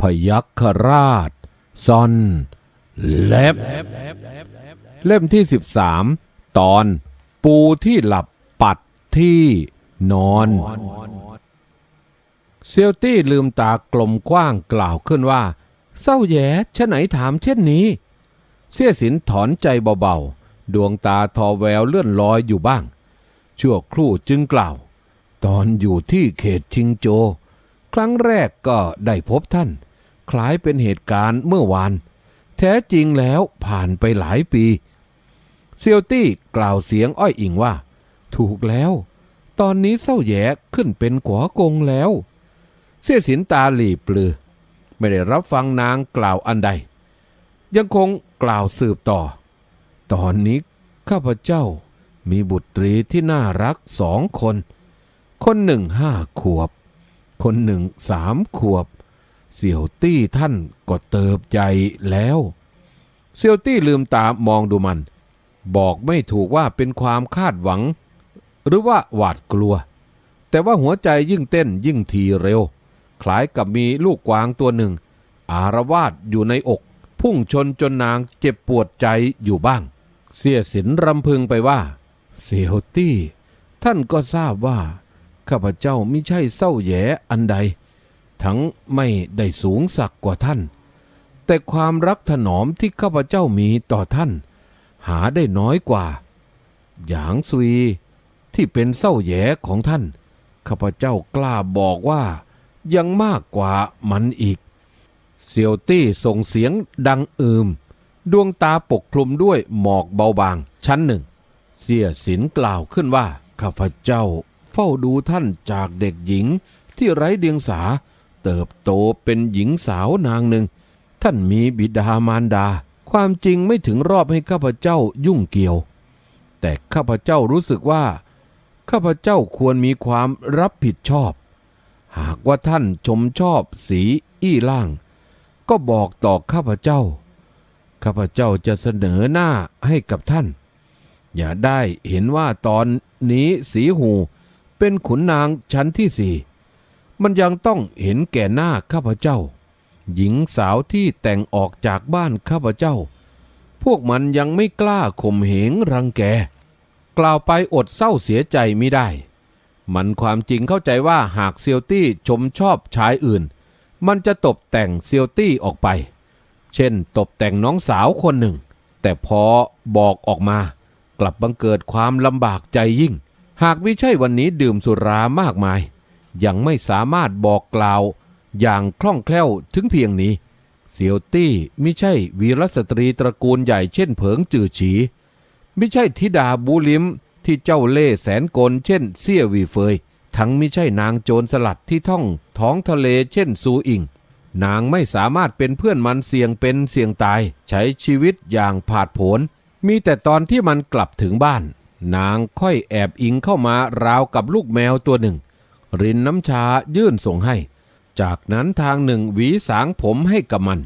พยัคฆราชซอนเล็บ เล่มที่ 13 ตอน ปูที่หลับปัดที่นอน เซียวตี้ลืมตากลมกว้างกล่าวขึ้นว่า เศร้าแย่ชะไหนถามเช่นนี้ เสี้ยสินถอนใจเบาๆ ดวงตาทอแววเลื่อนลอยอยู่บ้าง ชั่วครู่จึงกล่าว ตอนอยู่ที่เขตชิงโจ ครั้งแรกก็ได้พบท่าน คล้ายเป็นเหตุการณ์เมื่อวาน แท้จริงแล้วผ่านไปหลายปี เซียวตี้กล่าวเสียงอ้อยอิงว่า ถูกแล้ว ตอนนี้เศร้าแย่ขึ้นเป็นกัวกงแล้ว เสี้ยสินตาหลีปลือ ไม่ได้รับฟังนางกล่าวอันใด ยังคงกล่าวสืบต่อ ตอนนี้ข้าพเจ้ามีบุตรีที่น่ารักสองคน คนหนึ่งห้าขวบ คนหนึ่งสามขวบ เสี่ยวตี้ท่านก็เติบใจแล้วเซียวตี้ลืมตามองดูมัน บอกไม่ถูกว่าเป็นความคาดหวัง หรือว่าหวาดกลัว แต่ว่าหัวใจยิ่งเต้นยิ่งทีเร็ว คล้ายกับมีลูกกวางตัวหนึ่ง อารวาสอยู่ในอก พุ่งชนจนนางเจ็บปวดใจอยู่บ้าง เสียสินรำพึงไปว่าเซียวตี้ ท่านก็ทราบว่า ข้าพเจ้าไม่ใช่เศร้าแหยอันใด ทั้งไม่ได้สูงสักกว่าท่าน แต่ความรักถนอมที่ข้าพเจ้ามีต่อท่าน หาได้น้อยกว่า หยางซุยที่เป็นเศร้าแหยของท่าน ข้าพเจ้ากล้าบอกว่ายังมากกว่ามันอีก เซียวตี้ส่งเสียงดังอืม ดวงตาปกคลุมด้วยหมอกเบาบางชั้นหนึ่ง เสียสินกล่าวขึ้นว่า ข้าพเจ้า เฝ้าดูท่านจากเด็กหญิงที่ไร้เดียงสา เติบโตเป็นหญิงสาวนางหนึ่ง ท่านมีบิดามารดา ความจริงไม่ถึงรอบให้ข้าพเจ้ายุ่งเกี่ยว แต่ข้าพเจ้ารู้สึกว่า ข้าพเจ้าควรมีความรับผิดชอบ หากว่าท่านชมชอบสีอี้ล่าง ก็บอกต่อข้าพเจ้า ข้าพเจ้าจะเสนอหน้าให้กับท่านอย่าได้เห็นว่าตอนนี้สีหู เป็นขุนนางชั้นที่สี่มันยังต้องเห็นแก่หน้าข้าพเจ้า หญิงสาวที่แต่งออกจากบ้านข้าพเจ้า พวกมันยังไม่กล้าข่มเหงรังแก กล่าวไปอดเศร้าเสียใจไม่ได้ มันความจริงเข้าใจว่าหากเซียวตี้ชมชอบชายอื่น มันจะตบแต่งเซียวตี้ออกไป เช่น ตบแต่งน้องสาวคนหนึ่ง แต่พอบอกออกมากลับบังเกิดความลำบากใจยิ่ง หากไม่ใช่วันนี้ดื่มสุรามากมาย ยังไม่สามารถบอกกล่าว อย่างคล่องแคล่วถึงเพียงนี้เซียวตี้ไม่ใช่วีรสตรีตระกูลใหญ่เช่นเผิงจือฉีไม่ใช่ธิดาบูลิมที่เจ้าเล่แสนกลเช่นเซี่ยวีเฟย ทั้งไม่ใช่นางโจรสลัดที่ท่องท้องทะเลเช่นซูอิงนางไม่สามารถเป็นเพื่อนมันเสี่ยงเป็นเสี่ยงตาย ใช้ชีวิตอย่างผาดโผนมีแต่ตอนที่มันกลับถึงบ้าน นางค่อยแอบอิงเข้ามาราวกับลูกแมวตัวหนึ่ง รินน้ำชายื่นส่งให้ จากนั้นทางหนึ่งหวีสางผมให้กับมัน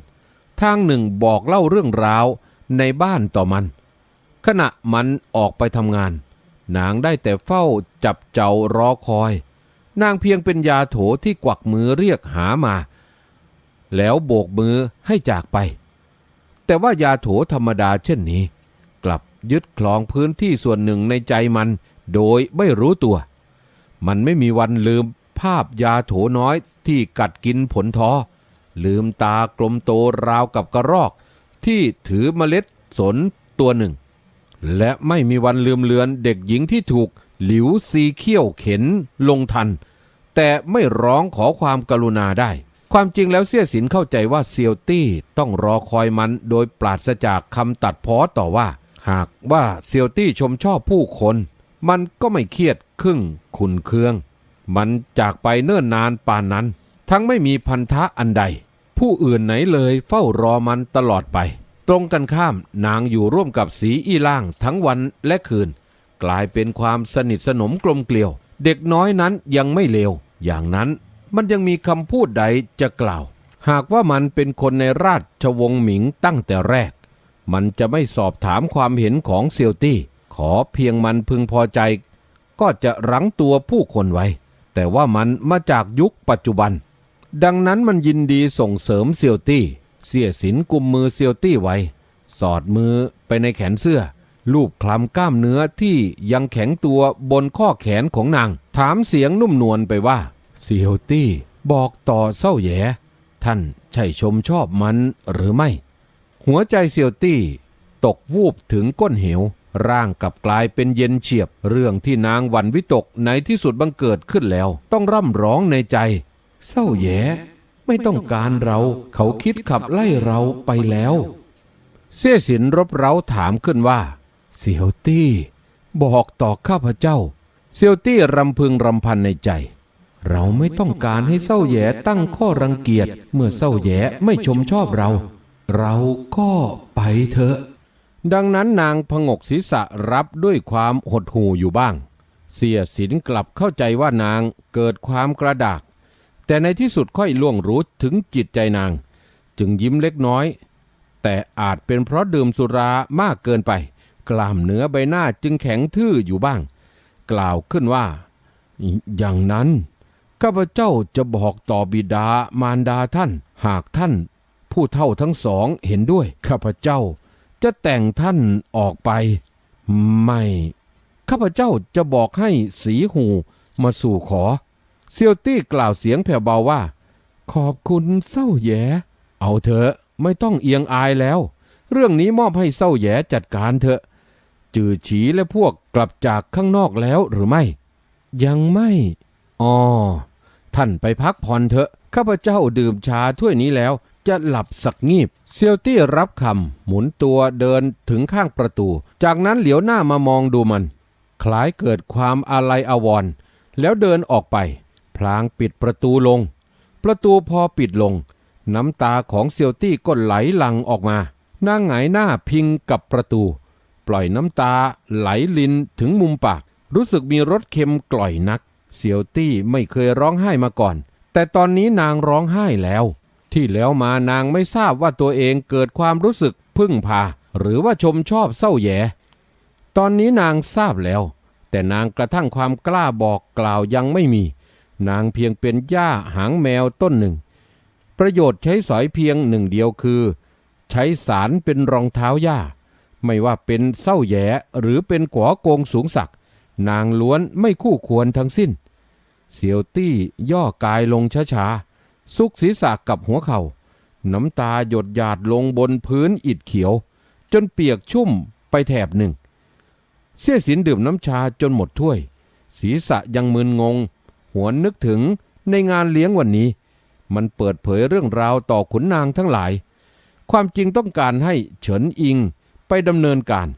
ทางหนึ่งบอกเล่าเรื่องราวในบ้านต่อมัน ขณะมันออกไปทำงาน นางได้แต่เฝ้าจับเจ้ารอคอย นางเพียงเป็นยาโถที่กวักมือเรียกหามา แล้วโบกมือให้จากไป แต่ว่ายาโถธรรมดาเช่นนี้ ยึดครองพื้นที่ส่วนหนึ่งในใจมัน โดยไม่รู้ตัว มันไม่มีวันลืมภาพยาโถน้อยที่กัดกินผลท้อ ลืมตากลมโตราวกับกระรอก ที่ถือเมล็ดสนตัวหนึ่ง และไม่มีวันลืมเลือนเด็กหญิงที่ถูกหลิวซีเขี้ยวเข็นลงทัน แต่ไม่ร้องขอความกรุณาได้ ความจริงแล้วเสี่ยสินเข้าใจว่าเซียวตี้ต้องรอคอยมันโดยปราศจากคำตัดพ้อต่อว่า หากว่าเซียวตี้ชมชอบผู้คน มันก็ไม่เครียดครึ่งขุนเคือง มันจากไปเนิ่นนานป่านนั้น ทั้งไม่มีพันธะอันใด ผู้อื่นไหนเลยเฝ้ารอมันตลอดไป ตรงกันข้ามนางอยู่ร่วมกับสีอีล่างทั้งวันและคืน กลายเป็นความสนิทสนมกลมเกลียว เด็กน้อยนั้นยังไม่เลวอย่างนั้นมันยังมีคำพูดใดจะกล่าว หากว่ามันเป็นคนในราชวงศ์หมิงตั้งแต่แรก มันจะไม่สอบถามความเห็นของเซียวตี้ ขอเพียงมันพึงพอใจ ก็จะรั้งตัวผู้คนไว้ แต่ว่ามันมาจากยุคปัจจุบัน ดังนั้นมันยินดีส่งเสริมเซียวตี้ เสียสินกุมมือเซียวตี้ไว้ สอดมือไปในแขนเสื้อ ลูบคลำกล้ามเนื้อที่ยังแข็งตัวบนข้อแขนของนาง ถามเสียงนุ่มนวลไปว่า เซียวตี้ บอกต่อเศร้าแย่ท่านใช่ชมชอบมันหรือไม่ หัวใจเซียวตี้ตกวูบถึงก้นเหว ร่างกลับกลายเป็นเย็นเฉียบ เรื่องที่นางวันวิตกในที่สุดบังเกิดขึ้นแล้ว ต้องร่ำร้องในใจ เศร้าแย่ไม่ต้องการเรา เขาคิดขับไล่เราไปแล้ว เสี่ยสินรบเร้าถามขึ้นว่า เซียวตี้ บอกต่อข้าพเจ้า เซียวตี้รำพึงรำพันในใจ เราไม่ต้องการให้เศร้าแย่ตั้งข้อรังเกียจเมื่อเศร้าแย่ไม่ชมชอบเรา เราก็ไปเถอะ ดังนั้นนางพงกศีรษะรับด้วยความหดหู่อยู่บ้าง เสียสินกลับเข้าใจว่านางเกิดความกระดาก แต่ในที่สุดค่อยล่วงรู้ถึงจิตใจนาง จึงยิ้มเล็กน้อย แต่อาจเป็นเพราะดื่มสุรามากเกินไป กล้ามเนื้อใบหน้าจึงแข็งทื่ออยู่บ้าง กล่าวขึ้นว่า อย่างนั้นข้าพเจ้าจะบอกต่อบิดามารดาท่าน หากท่าน ผู้เท่าทั้งสองเห็นด้วยข้าพเจ้า จะแต่งท่านออกไป ไม่ข้าพเจ้าจะบอกให้สีหูมาสู่ขอ เซียวตี้กล่าวเสียงแผ่วเบาว่า ขอบคุณเศร้าแย่เอาเถอะไม่ต้องเอียงอายแล้ว เรื่องนี้มอบให้เศร้าแย่จัดการเถอะ จือฉีและพวกกลับจากข้างนอกแล้วหรือไม่ ยังไม่อ๋อท่านไปพักผ่อนเถอะข้าพเจ้าดื่มชาถ้วยนี้แล้ว จะหลับสักงีบ เซียวตี้รับคำหมุนตัวเดินถึงข้างประตู จากนั้นเหลียวหน้ามามองดูมัน คล้ายเกิดความอาลัยอาวรณ์แล้วเดินออกไป พลางปิดประตูลง ประตูพอปิดลง น้ำตาของเซียวตี้ก็ไหลหลังออกมาหน้าหงายหน้าพิงกับประตู ปล่อยน้ำตาไหลลินถึงมุมปาก รู้สึกมีรสเค็มกล่อยนัก เซียวตี้ไม่เคยร้องไห้มาก่อน แต่ตอนนี้นางร้องไห้แล้ว ที่แล้วมานางไม่ทราบว่าตัวเองเกิดความรู้สึกพึ่งพา หรือว่าชมชอบเศร้าแย่ตอนนี้นางทราบแล้ว แต่นางกระทั่งความกล้าบอกกล่าวยังไม่มี นางเพียงเป็นหญ้าหางแมวต้นหนึ่ง ประโยชน์ใช้สอยเพียงหนึ่งเดียวคือ ใช้สารเป็นรองเท้าหญ้า ไม่ว่าเป็นเศร้าแย่หรือเป็นกัวโกงสูงสักนางล้วนไม่คู่ควรทั้งสิ้น เสียวตี้ย่อกายลงช้าๆ ซุกศีรษะกับหัวเขา่า น้ำตาหยดหยาดลงบนพื้นอิฐเขียว จนเปียกชุ่มไปแถบหนึ่ง เสี่ยสินดื่มน้ำชาจนหมดถ้วย ศีรษะยังมึนงงหัวนนึกถึงในงานเลี้ยงวันนี้ มันเปิดเผยเรื่องราวต่อขุนนางทั้งหลาย ความจริงต้องการให้เฉินอิงไปดำเนินการ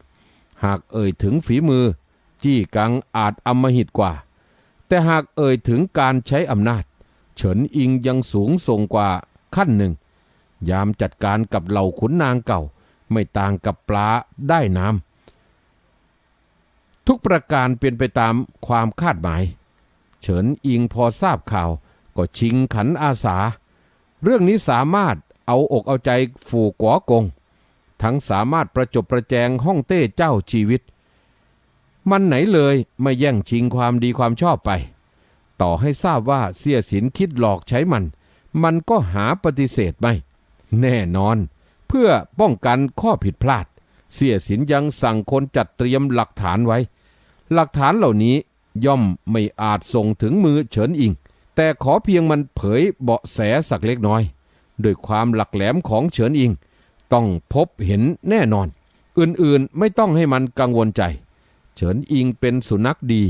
หากเอ่ยถึงฝีมือ จี้กังอาจอำมหิตกว่า แต่หากเอ่ยถึงการใช้อำนาจ เฉินอิงยังสูงส่งกว่าขั้นหนึ่ง ยามจัดการกับเหล่าขุนนางเก่า ไม่ต่างกับปลาได้น้ำทุกประการเป็นไปตามความคาดหมาย เฉินอิงพอทราบข่าวก็ชิงขันอาสา เรื่องนี้สามารถเอาอกเอาใจฝูกัวกง ทั้งสามารถประจบประแจงห้องเต้เจ้าชีวิต มันไหนเลยไม่แย่งชิงความดีความชอบไป ต่อให้ทราบว่าเสียสินคิดหลอกใช้มัน มันก็หาปฏิเสธไม่ แน่นอน เพื่อป้องกันข้อผิดพลาด เสียสินยังสั่งคนจัดเตรียมหลักฐานไว้ หลักฐานเหล่านี้ย่อมไม่อาจส่งถึงมือเฉินอิง แต่ขอเพียงมันเผยเบาะแสสักเล็กน้อย ด้วยความหลักแหลมของเฉินอิง ต้องพบเห็นแน่นอน อื่นๆไม่ต้องให้มันกังวลใจ เฉินอิงเป็นสุนัขดี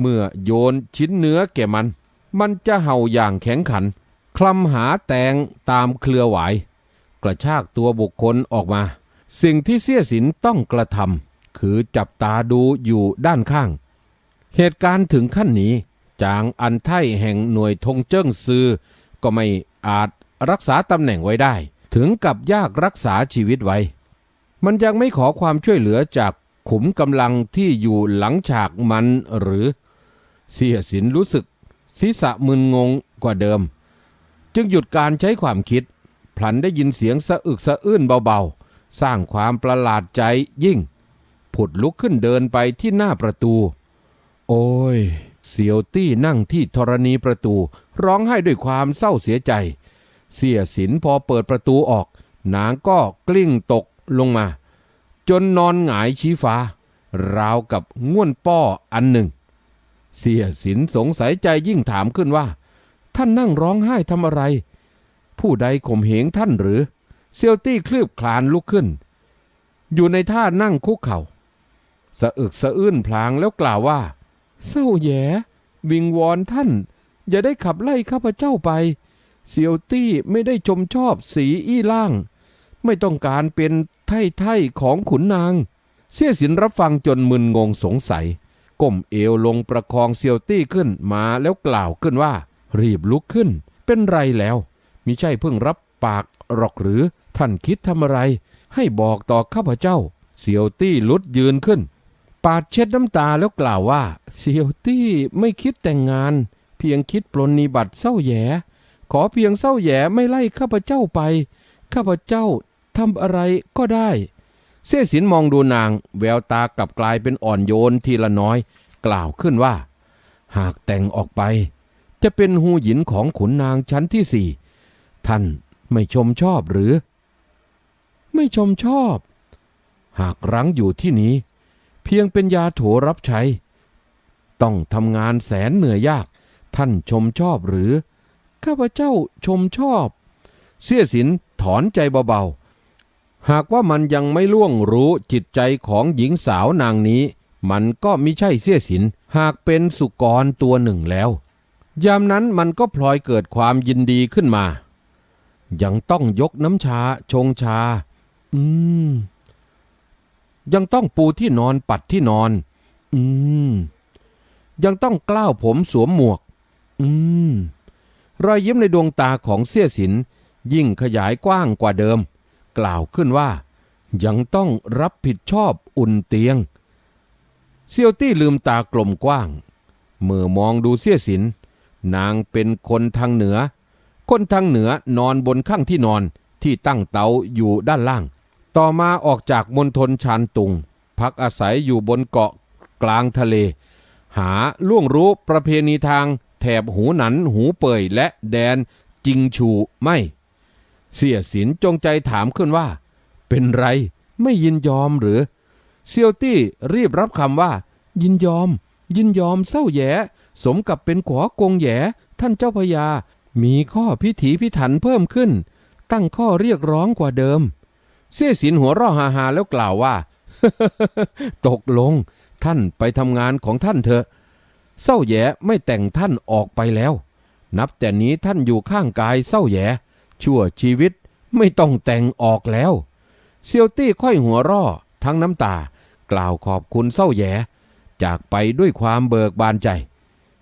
เมื่อโยนชิ้นเนื้อแก่มัน มันจะเห่าอย่างแข็งขัน คลำหาแตงตามเครือหวาย กระชากตัวบุคคลออกมา สิ่งที่เสียสินต้องกระทำคือจับตาดูอยู่ด้านข้าง เหตุการณ์ถึงขั้นนี้ จางอันไทแห่งหน่วยธงเจิ้งซือ ก็ไม่อาจรักษาตำแหน่งไว้ได้ ถึงกับยากรักษาชีวิตไว้ มันยังไม่ขอความช่วยเหลือจากขุมกำลังที่อยู่หลังฉากมันหรือ เสียสินรู้สึกศีรษะมึนงงกว่าเดิม จึงหยุดการใช้ความคิด พลันได้ยินเสียงสะอึกสะอื้นเบาๆ สร้างความประหลาดใจยิ่ง ผุดลุกขึ้นเดินไปที่หน้าประตู โอ้ย เสียวตี้นั่งที่ธรณีประตู ร้องไห้ด้วยความเศร้าเสียใจ เสียสินพอเปิดประตูออกนางก็กลิ้งตกลงมา จนนอนหงายชี้ฟ้า ราวกับง่วนป้ออันหนึ่ง เสียสินสงสัยใจยิ่งถามขึ้นว่า ท่านนั่งร้องไห้ทำอะไร ผู้ใดข่มเหงท่านหรือ เซียวตี้คลืบคลานลุกขึ้น อยู่ในท่านั่งคุกเข่าสะอึกสะอื้นพลางแล้วกล่าวว่า เศร้าแย่วิงวอนท่าน อย่าได้ขับไล่ข้าพเจ้าไป เซียวตี้ไม่ได้ชมชอบสีอี้ล่าง ไม่ต้องการเป็นไท่ไท่ๆของขุนนาง เสียสินรับฟังจนมึนงงสงสัย ก้มเอวลงประคองเซียวตี้ขึ้นมาแล้วกล่าวขึ้นว่า รีบลุกขึ้น เป็นไรแล้วมิใช่เพิ่งรับปากหรอกหรือท่านคิดทำอะไร ให้บอกต่อข้าพเจ้า เซียวตี้ลุดยืนขึ้น ปาดเช็ดน้ำตาแล้วกล่าวว่า เซียวตี้ไม่คิดแต่งงาน เพียงคิดปลนนิบัติเศร้าแย่ขอเพียงเศร้าแย่ไม่ไล่ข้าพเจ้าไป ข้าพเจ้าทำอะไรก็ได้ เสี่ยสินมองดูนางแววตากลับกลายเป็นอ่อนโยนทีละน้อย กล่าวขึ้นว่า หากแต่งออกไป จะเป็นหูหยินของขุนนางชั้นที่สี่ท่านไม่ชมชอบหรือ ไม่ชมชอบ หากรั้งอยู่ที่นี้ เพียงเป็นยาโถรับใช้ ต้องทำงานแสนเหนื่อยยาก ท่านชมชอบหรือ ข้าพเจ้าชมชอบ เสี่ยสินถอนใจเบาๆ หากว่ามันยังไม่ล่วงรู้จิตใจของหญิงสาวนางนี้ มันก็มิใช่เสียสิน หากเป็นสุกรตัวหนึ่งแล้ว ยามนั้นมันก็พลอยเกิดความยินดีขึ้นมา ยังต้องยกน้ำชาชงชา อืม ยังต้องปูที่นอนปัดที่นอน อืม ยังต้องกล้าวผมสวมหมวก อืม รอยยิ้มในดวงตาของเสี่ยสิน ยิ่งขยายกว้างกว่าเดิม กล่าวขึ้นว่า ยังต้องรับผิดชอบอุ่นเตียง เซียวตี้ลืมตากลมกว้าง เมื่อมองดูเสี่ยสิน นางเป็นคนทางเหนือ คนทางเหนือนอนบนข้างที่นอนที่ตั้งเตาอยู่ด้านล่าง ต่อมาออกจากมณฑลชานตุง พักอาศัยอยู่บนเกาะกลางทะเล หาล่วงรู้ประเพณีทางแถบหูหนันหูเป่ยและแดนจิงชูไม่ เสียสินจงใจถามขึ้นว่า เป็นไรไม่ยินยอมหรือ เซียวตี้รีบรับคำว่า ยินยอม ยินยอมเศร้าแย่สมกับเป็นขวากงแย่ท่านเจ้าพญามีข้อพิถีพิถันเพิ่มขึ้น ตั้งข้อเรียกร้องกว่าเดิม เสียสินหัวเราะฮาฮาแล้วกล่าวว่า ตกลง ท่านไปทำงานของท่านเถอะ เศร้าแย่ไม่แต่งท่านออกไปแล้ว นับแต่นี้ท่านอยู่ข้างกายเศร้าแย่ ชั่วชีวิตไม่ต้องแต่งออกแล้วเซียวตี้ค่อยหัวราะทั้งน้ำตากล่าวขอบคุณเศร้าแย่จากไปด้วยความเบิกบานใจ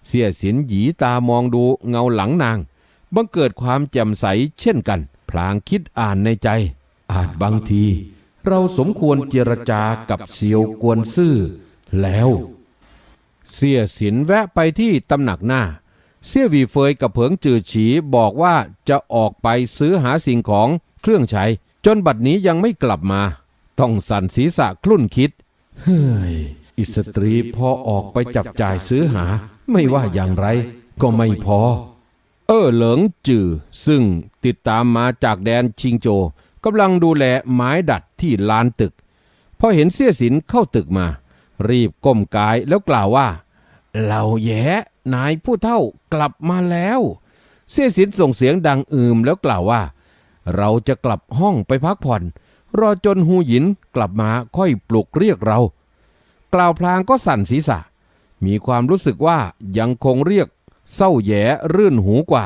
เสียสินหยีตามองดูเงาหลังนาง บังเกิดความแจ่มใสเช่นกัน พลางคิดอ่านในใจ อาจบางที เราสมควรเจรจากับเซียวกวนซื่อแล้ว เสียสินแวะไปที่ตำหนักหน้า เสี่ยวีเฟยกับเผิงจือฉีบอกว่าจะออกไปซื้อหาสิ่งของเครื่องใช้ จนบัดนี้ยังไม่กลับมา ต้องสั่นศีรษะคลุ่นคิด เฮ้ย อิสตรีพอออกไปจับจ่ายซื้อหา ไม่ว่าอย่างไร ก็ไม่พอ เออเหลิงจือซึ่งติดตามมาจากแดนชิงโจกำลังดูแลไม้ดัดที่ลานตึกพอเห็นเสี้ยสินเข้าตึกมา รีบก้มกายแล้วกล่าวว่าเหล่าแย่ นายผู้เท่ากลับมาแล้ว เสี้ยสินส่งเสียงดังอืมแล้วกล่าวว่า เราจะกลับห้องไปพักผ่อน รอจนหูหยินกลับมาค่อยปลุกเรียกเรา กล่าวพลางก็สั่นศีรษะ มีความรู้สึกว่ายังคงเรียกเศร้าแย่รื่นหูกว่า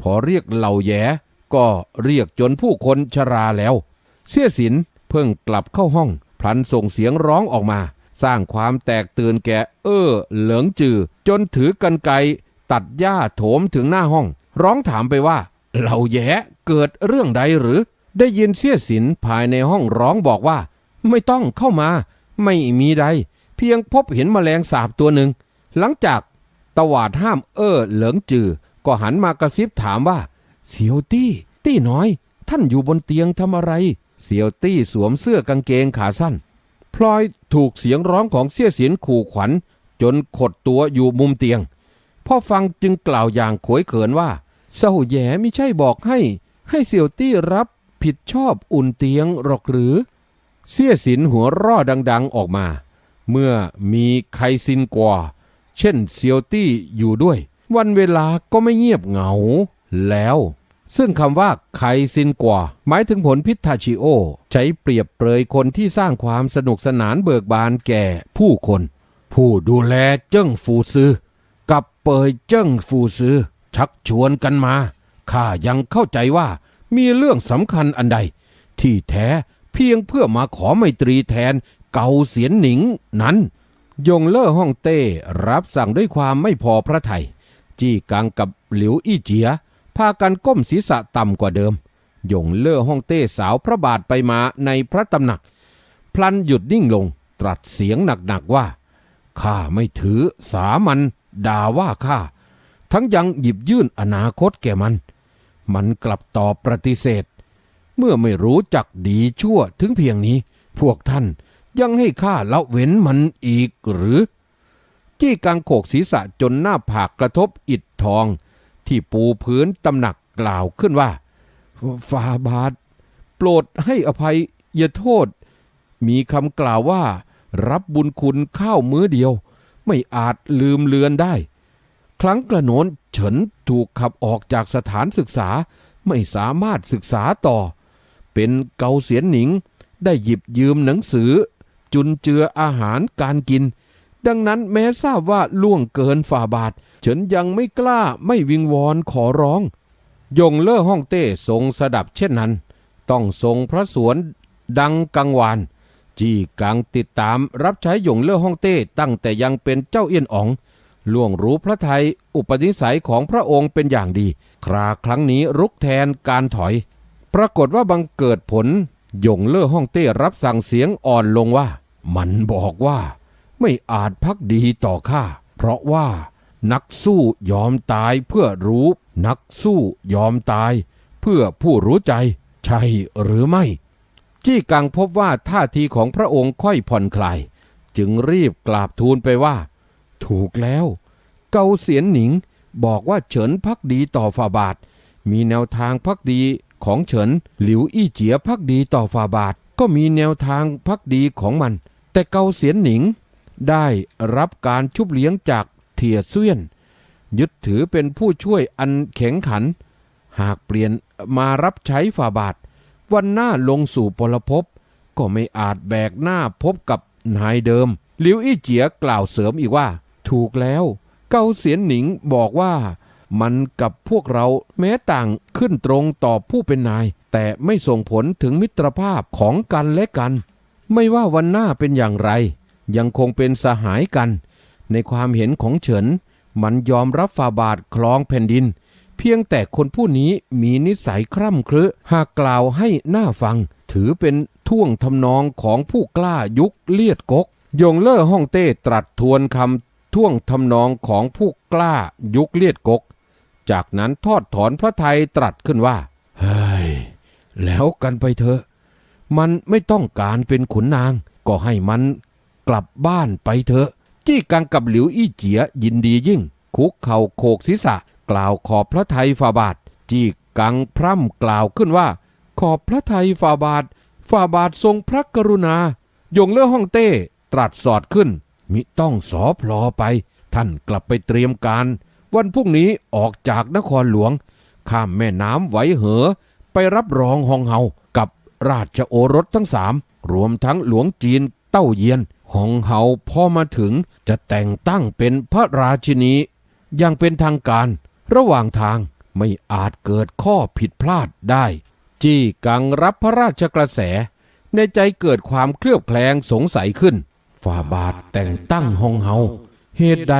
พอเรียกเหล่าแย่ก็เรียกจนผู้คนชราแล้ว เสี้ยสินเพิ่งกลับเข้าห้อง พลันส่งเสียงร้องออกมา สร้างความแตกตื่นแก่เอ้อเหลิงจือ จนถือกันไกตัดหญ้าโถมถึงหน้าห้อง ร้องถามไปว่าเหล่าแย่เกิดเรื่องใดหรือ ได้ยินเสี้ยสินภายในห้องร้องบอกว่า ไม่ต้องเข้ามา ไม่มีใด เพียงพบเห็นแมลงสาบตัวหนึ่ง หลังจากตวาดห้ามเอ้อเหลิงจือ ก็หันมากระซิบถามว่า เสียวตี้ ตี้น้อย ท่านอยู่บนเตียงทำอะไร เสียวตี้สวมเสื้อกางเกงขาสั้น พลอยถูกเสียงร้องของเสี่ยสียนขู่ขวัญ นขดตัวอยู่มุมเตียง พ่อฟังจึงกล่าวอย่างขวยเขินว่าเศร้าแย่ไม่ใช่บอกให้ ให้เสี่ยวตี้รับผิดชอบอุ่นเตียงหรอกหรือ เสี่ยสินหัวร่อดัง ๆออกมา เมื่อมีใครซินกว่า เช่นเซียวตี้อยู่ด้วย วันเวลาก็ไม่เงียบเหงา แล้ว ซึ่งคำว่าไคซินกว่า หมายถึงผลพิทาชิโอ ใช้เปรียบเปรยคนที่สร้างความสนุกสนานเบิกบานแก่ผู้คน ผู้ดูแลเจิ้งฟูซือกับเปยเจิ้งฟูซือชักชวนกันมาข้ายังเข้าใจว่ามีเรื่องสำคัญอันใด ที่แท้เพียงเพื่อมาขอไมตรีแทนเกาเสียนหนิงนั้น ยงเล่อฮ่องเต้รับสั่งด้วยความไม่พอพระทัยจี้กังกับหลิวอี้เจีย พากันก้มศีรษะต่ำกว่าเดิม ยงเล่อฮ่องเต้สาวพระบาทไปมาในพระตำหนัก พลันหยุดนิ่งลงตรัสเสียงหนักๆว่า ข้าไม่ถือสามัญด่าว่าข้า ทั้งยังหยิบยื่นอนาคตแก่มัน มันกลับตอบปฏิเสธ เมื่อไม่รู้จักดีชั่วถึงเพียงนี้ พวกท่านยังให้ข้าละเว้นมันอีกหรือ จี้กังโขกศีรษะจนหน้าผากกระทบอิฐทอง ที่ปูพื้นตำหนักกล่าวขึ้นว่าฟาบาทโปรดให้อภัยอย่าโทษ มีคำกล่าวว่า รับบุญคุณข้าวมื้อเดียว ไม่อาจลืมเลือนได้ ครั้งกระโนนเฉินถูกขับออกจากสถานศึกษาไม่สามารถศึกษาต่อ เป็นเกาเสียนหนิงได้หยิบยืมหนังสือ จุนเจืออาหารการกิน ดังนั้นแม้ทราบว่าล่วงเกินฝ่าบาท เฉินยังไม่กล้าไม่วิงวอนขอร้อง ยงเล่อห้องเต้ทรงสดับเช่นนั้น ต้องทรงพระสวนดังกังวาน จีกังติดตามรับใช้หยงเล่อฮ่องเต้ตั้งแต่ยังเป็นเจ้าเอี้ยนอ๋องล่วงรู้พระไทยอุปนิสัยของพระองค์เป็นอย่างดี คราครั้งนี้รุกแทนการถอย ปรากฏว่าบังเกิดผล หยงเล่อฮ่องเต้รับสั่งเสียงอ่อนลงว่า มันบอกว่า ไม่อาจพักดีต่อข้า เพราะว่านักสู้ยอมตายเพื่อรู้ นักสู้ยอมตาย เพื่อผู้รู้ใจ ใช่หรือไม่ จี้กังพบว่าท่าทีของพระองค์ค่อยผ่อนคลาย จึงรีบกราบทูลไปว่า ถูกแล้ว เกาเสียนหนิงบอกว่าเฉินพักดีต่อฝ่าบาท มีแนวทางพักดีของเฉินหลิวอี้เจียพักดีต่อฝ่าบาท ก็มีแนวทางพักดีของมัน แต่เกาเสียนหนิง ได้รับการชุบเลี้ยงจากเทียเซียน ยึดถือเป็นผู้ช่วยอันแข็งขัน หากเปลี่ยนมารับใช้ฝ่าบาท วันหน้าลงสู่ปรภพก็ไม่อาจแบกหน้าพบกับนายเดิมหลิวอี้เจียกล่าวเสริมอีกว่า ถูกแล้ว เกาเสียนหนิงบอกว่า มันกับพวกเราแม้ต่างขึ้นตรงต่อผู้เป็นนาย แต่ไม่ส่งผลถึงมิตรภาพของกันและกัน ไม่ว่าวันหน้าเป็นอย่างไร ยังคงเป็นสหายกัน ในความเห็นของเฉิน มันยอมรับฝ่าบาทคลองแผ่นดิน เพียงแต่คนผู้นี้มีนิสัยคร่ำครึหากกล่าวให้หน่าฟัง ถือเป็นท่วงทำนองของผู้กล้ายุคเลียดกก ยงเล่อฮ่องเต้ตรัสทวนคำท่วงทำนองของผู้กล้ายุคเลียดกก จากนั้นทอดถอนพระไทยตรัสขึ้นว่า เฮ้ย แล้วกันไปเถอะ มันไม่ต้องการเป็นขุนนาง ก็ให้มันกลับบ้านไปเถอะ จี้กังกับหลิวอี้เจียยินดียิ่ง คุกเข่าโขกศีรษะ กล่าวขอบพระไทยฝ่าบาทจี้กังพร่ำกล่าวขึ้นว่า ขอบพระไทยฝ่าบาทฝ่าบาททรงพระกรุณา ยงเล่อฮ่องเต้ตรัสสอดขึ้น มิต้องสอพลอไป ท่านกลับไปเตรียมการ วันพรุ่งนี้ออกจากนครหลวง ข้ามแม่น้ำไหวเหอ ไปรับรองฮองเฮากับราชโอรสทั้งสามรวมทั้งหลวงจีนเต้าเยียนฮองเฮาพอมาถึงจะแต่งตั้งเป็นพระราชินีอย่างเป็นทางการ ระหว่างทางไม่อาจเกิดข้อผิดพลาดได้ จี้กังรับพระราชกระแส ในใจเกิดความเคลือบแคลงสงสัยขึ้นฝ่าบาทแต่งตั้งฮองเฮาเหตุใด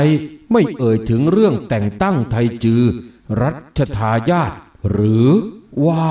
ไม่เอ่ยถึงเรื่องแต่งตั้งไทจือ รัชทายาทหรือว่า